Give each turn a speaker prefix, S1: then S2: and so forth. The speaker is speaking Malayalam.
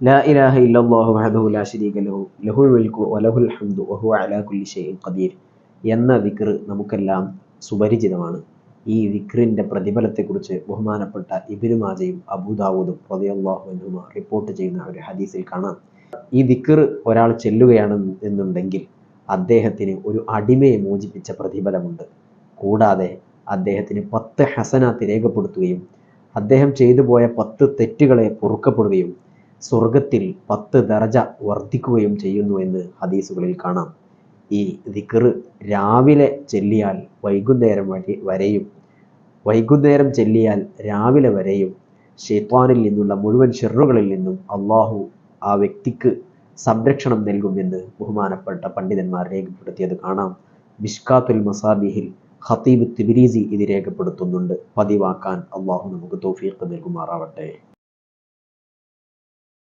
S1: ലാ ഇലാഹ ഇല്ലല്ലാഹു വഹദഹു ലാ ശരീക ലഹു ലഹുൽ മുൽക്കു വലഹുൽ ഹംദു വഹു അലാ കുല്ലി ഷൈഇൻ ഖദീർ എന്ന വിക്ർ നമുക്കെല്ലാം സുപരിചിതമാണ്. ഈ വിക്രിന്റെ പ്രതിഫലത്തെക്കുറിച്ച് ബഹുമാനപ്പെട്ട ഇബ്നു മാജയും അബൂദാവൂദും റളിയല്ലാഹു റിപ്പോർട്ട് ചെയ്യുന്ന ഒരു ഹദീസിൽ കാണാം. ഈ ദിക്ർ ഒരാൾ ചെല്ലുകയാണ് എന്നുണ്ടെങ്കിൽ അദ്ദേഹത്തിന് ഒരു അടിമയെ മോചിപ്പിച്ച പ്രതിഫലമുണ്ട്. കൂടാതെ അദ്ദേഹത്തിന് പത്ത് ഹസനാത്ത് രേഖപ്പെടുത്തുകയും അദ്ദേഹം ചെയ്തു പോയ പത്ത് തെറ്റുകളെ പൊറുക്കപ്പെടുകയും സ്വർഗത്തിൽ പത്ത് ദറജ വർദ്ധിക്കുകയും ചെയ്യുന്നു എന്ന് ഹദീസുകളിൽ കാണാം. ഈ ദിക്ർ രാവിലെ ചെല്ലിയാൽ വൈകുന്നേരം വഴി വരെയും വൈകുന്നേരം ചെല്ലിയാൽ രാവിലെ വരെയും ഷെയ്ത്വാനിൽ നിന്നുള്ള മുഴുവൻ ഷെറുകളിൽ നിന്നും അള്ളാഹു ആ വ്യക്തിക്ക് സംരക്ഷണം നൽകുമെന്ന് ബഹുമാനപ്പെട്ട പണ്ഡിതന്മാർ രേഖപ്പെടുത്തിയത് കാണാം. മിഷ്കാത്തുൽ മസാബിഹിൽ ഖത്തീബ് തിബിരീസി ഇത് രേഖപ്പെടുത്തുന്നുണ്ട്. പതിവാക്കാൻ അള്ളാഹു നമുക്ക് തൗഫീഖ് നൽകുമാറാവട്ടെ.